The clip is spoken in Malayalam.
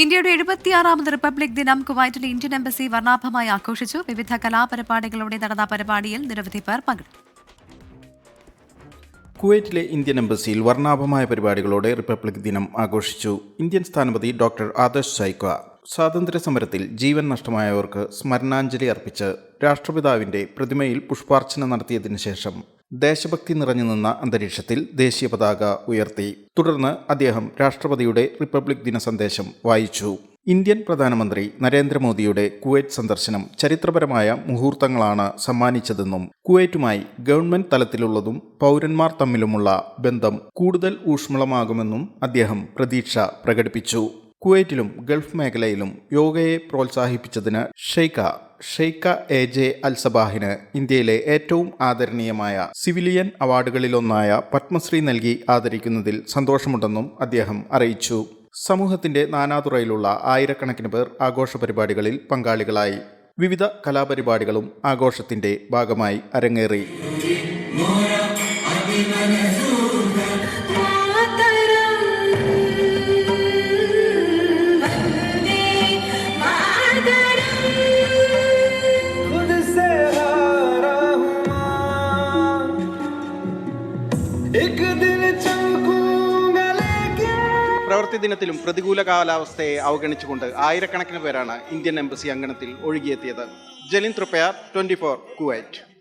ഇന്ത്യയുടെ എഴുപത്തിയാറാമത് റിപ്പബ്ലിക് ദിനം കുവൈറ്റിലെ ഇന്ത്യൻ എംബസി വർണാഭമായി ആഘോഷിച്ചു. വിവിധ കലാപരിപാടികളോടെ നടന്ന പരിപാടിയിൽ നിരവധി പേർ പങ്കെടുത്തു. കുവൈറ്റിലെ ഇന്ത്യൻ എംബസിയിൽ വർണാഭമായ പരിപാടികളോടെ റിപ്പബ്ലിക് ദിനം ആഘോഷിച്ചു. ഇന്ത്യൻ സ്ഥാനപതി ഡോക്ടർ ആദർശ് സൈക്വ സ്വാതന്ത്ര്യ സമരത്തിൽ ജീവൻ നഷ്ടമായവർക്ക് സ്മരണാഞ്ജലി അർപ്പിച്ച് രാഷ്ട്രപിതാവിന്റെ പ്രതിമയിൽ പുഷ്പാർച്ചന നടത്തിയതിനു ശേഷം ദേശഭക്തി നിറഞ്ഞു നിന്ന അന്തരീക്ഷത്തിൽ ദേശീയ പതാക ഉയർത്തി. തുടർന്ന് അദ്ദേഹം രാഷ്ട്രപതിയുടെ റിപ്പബ്ലിക് ദിന സന്ദേശം വായിച്ചു. ഇന്ത്യൻ പ്രധാനമന്ത്രി നരേന്ദ്രമോദിയുടെ കുവൈറ്റ് സന്ദർശനം ചരിത്രപരമായ മുഹൂർത്തങ്ങളാണ് സമ്മാനിച്ചതെന്നും കുവൈറ്റുമായി ഗവൺമെന്റ് തലത്തിലുള്ളതും പൗരന്മാർ തമ്മിലുമുള്ള ബന്ധം കൂടുതൽ ഊഷ്മളമാകുമെന്നും അദ്ദേഹം പ്രതീക്ഷ പ്രകടിപ്പിച്ചു. കുവൈറ്റിലും ഗൾഫ് മേഖലയിലും യോഗയെ പ്രോത്സാഹിപ്പിച്ചതിന് Sheikha Sheikha A J Al സബാഹിന് ഇന്ത്യയിലെ ഏറ്റവും ആദരണീയമായ സിവിലിയൻ അവാർഡുകളിലൊന്നായ പത്മശ്രീ നൽകി ആദരിക്കുന്നതിൽ സന്തോഷമുണ്ടെന്നും അദ്ദേഹം അറിയിച്ചു. സമൂഹത്തിന്റെ നാനാതുറയിലുള്ള ആയിരക്കണക്കിന് പേർ ആഘോഷ പരിപാടികളിൽ പങ്കാളികളായി. വിവിധ കലാപരിപാടികളും ആഘോഷത്തിന്റെ ഭാഗമായി അരങ്ങേറി. खुद പ്രവൃത്തി ദിനത്തിലും പ്രതികൂല കാലാവസ്ഥയെ അവഗണിച്ചുകൊണ്ട് ആയിരക്കണക്കിന് പേരാണ് ഇന്ത്യൻ എംബസി അങ്കണത്തിൽ ഒഴുകിയെത്തിയത്. Jalin Triprayar twenty four Kuwait.